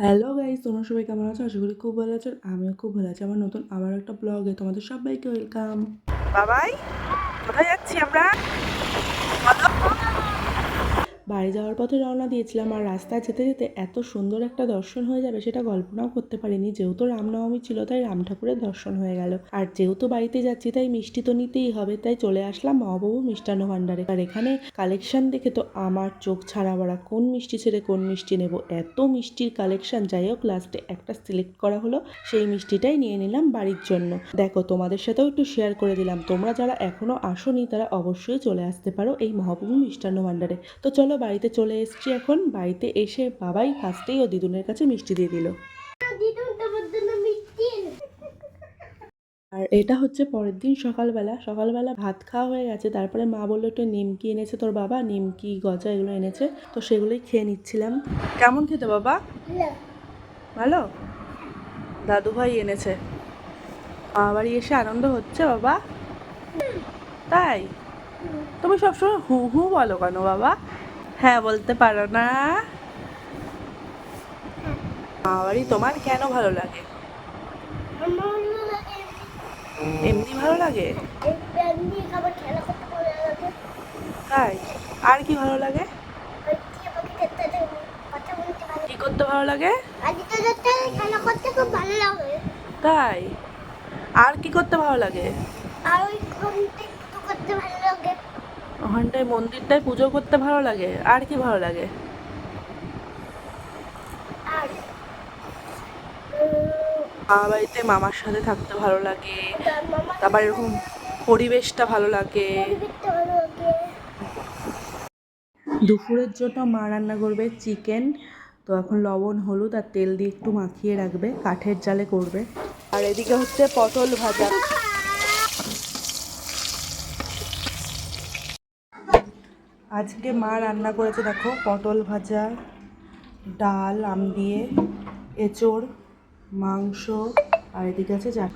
Hello guys তোমরা সবাই কেমন আছো? আশা করি খুব ভালো আছো। আমিও খুব ভালো আছি। আমার নতুন আমার একটা ব্লগে তোমাদের সবাইকে ওয়েলকাম বাবাই, কোথায় যাচ্ছি আমরা? বাড়ি যাওয়ার পথে রওনা দিয়েছিলাম আর রাস্তায় যেতে যেতে এত সুন্দর একটা দর্শন হয়ে যাবে সেটা কল্পনাও করতে পারিনি। যেহেতু রামনবমী ছিল, তাই রাম ঠাকুরের দর্শন হয়ে গেল। আর যেহেতু বাড়িতে যাচ্ছি, তাই মিষ্টি তো নিতেই হবে, তাই চলে আসলাম মহাবাবু মিষ্টান্ন ভাণ্ডারে। আর এখানে কালেকশন দেখে তো আমার চোখ ছাড়া বাড়া কোন মিষ্টি ছেড়ে কোন মিষ্টি নেব? এত মিষ্টির কালেকশন যাই হোক লাস্টে একটা সিলেক্ট করা হলো, সেই মিষ্টিটাই নিয়ে নিলাম বাড়ির জন্য। দেখো, তোমাদের সাথেও একটু শেয়ার করে দিলাম। তোমরা যারা এখনও আসোনি, তারা অবশ্যই চলে আসতে পারো এই মহাপ্রভু মিষ্টান্ন ভাণ্ডারে। তো চলো বাড়িতে চলে এসেছি এখন। বাড়িতে এসে বাবাই ফার্স্টেই ও দিদুনের কাছে মিষ্টি দিয়ে দিল। আর এটা হচ্ছে পরের দিন সকালবেলা। সকালবেলা ভাত খাওয়া হয়ে গেছে তারপরে মা বলল একটু নিমকি এনেছে তোর বাবা নিমকি গজা এগুলো এনেছে তো সেগুলোই খেয়ে নিচ্ছিলাম। কেমন খেতে বাবা? ভালো। দাদু ভাই এনেছে। মামা বাড়ি এসে আনন্দ হচ্ছে বাবা? তাই? তুমি সবসময় হু হু বলো কেন বাবা? হ্যাঁ বলতে পারো না। মামা বাড়ি তোমার কেন ভালো লাগে? এমনি ভালো লাগে? তাই? আর কি ভালো লাগে? কি করতে ভালো লাগে? তাই? আর কি করতে ভালো লাগে? আর করতে ভালো লাগে। ওখানটায় মন্দিরটায় পুজো করতে ভালো লাগে? আর কি ভালো লাগে? মামা বাড়িতে মামার সাথে থাকতে ভালো লাগে। তারপর এরকম পরিবেশটা ভালো লাগে। পরিবেশটা ভালো লাগে। দুপুরের জন্য মা রান্না করবে চিকেন। তো এখন লবণ হলুদ আর তেল দিয়ে একটু মাখিয়ে রাখবে। কাঠের জালে করবে। আর এদিকে হচ্ছে পটল ভাজা। আজকে মা রান্না করেছে, দেখো, পটল ভাজা, ডাল, আম দিয়ে, এঁচড়, মাংস, আর এদিকে আছে যা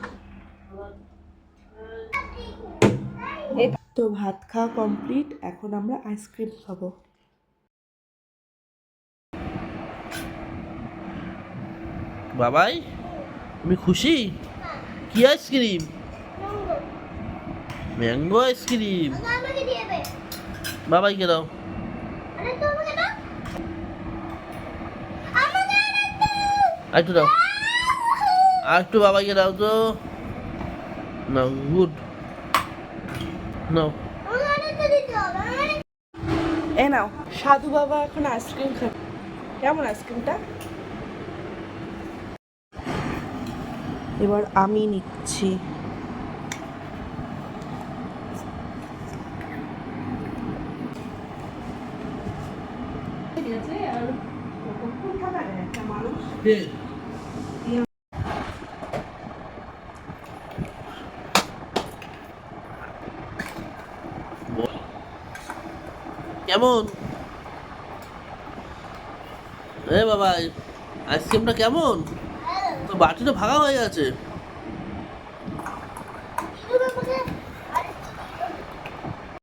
তো ভাত খাওয়া কমপ্লিট, এখন আমরা আইসক্রিম খাব। বাবাই, তুমি খুশি? কি আইসক্রিম? Mango ice cream. বাবাইকে দাও। একটু দাও। একটু বাবাইকে দাও তো। নাও গুড। নাও। এ নাও সাধু বাবা এখন আইসক্রিম খাবে। কেমন আইসক্রিমটা? এবার আমি নিচ্ছি। কেমন? এ বাবা আইসক্রিমটা কেমন? তো বাটি তো ভাঙা হয়ে গেছে।